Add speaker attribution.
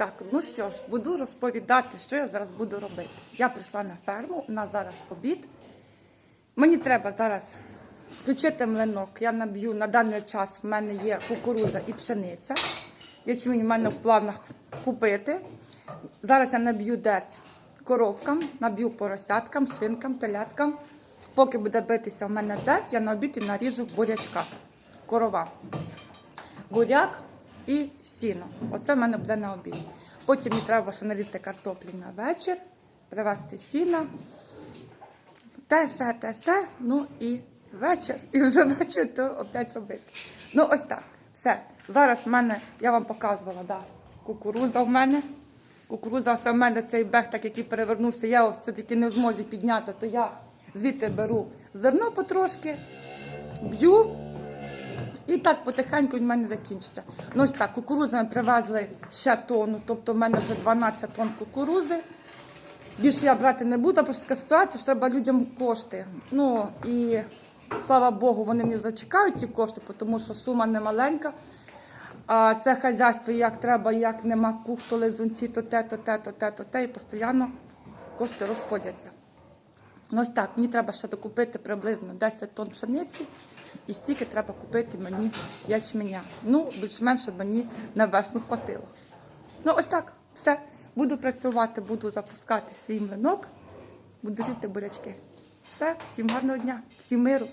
Speaker 1: Так, ну що ж, буду розповідати, що я зараз буду робити. Я прийшла на ферму, у нас зараз обід. Мені треба зараз включити млинок. Я наб'ю на даний час в мене є кукурудза і пшениця. Ячмінь в мене в планах купити. Зараз я наб'ю дерть коровкам, наб'ю поросяткам, свинкам, теляткам. Поки буде битися в мене дерть, я на обід і наріжу бурячка. Корова буряк і сіно. Оце в мене буде на обід. Потім мені треба ще нарізати картоплі на вечір, привезти сіно. Те все, те все, ну і вечір. І вже вечір то опять робити. Ну, ось так. Все. Зараз в мене, я вам показувала, да, кукуруза в мене. Кукуруза все в мене цей бег, так який перевернувся, я його все-таки не в змозі підняти, то я звідти беру зерно потрошки, б'ю. І так потихеньку в мене закінчиться. Ну ось так, кукурудзи ми привезли ще тонну, тобто в мене вже 12 тонн кукурузи. Більше я брати не буду, просто така ситуація, що треба людям кошти. Ну і слава Богу, вони не зачекають ці кошти, тому що сума не маленька. А це хазяйство як треба, як нема кух, то лизунці, то те, то те, то те, то те, і постійно кошти розходяться. Ну ось так, мені треба ще докупити приблизно 10 тонн пшениці, і стільки треба купити мені ячменя. Ну, більш-менш, щоб мені на весну хватило. Ну, ось так, все. Буду працювати, буду запускати свій млинок, буду різти бурячки. Все, всім гарного дня, всім миру.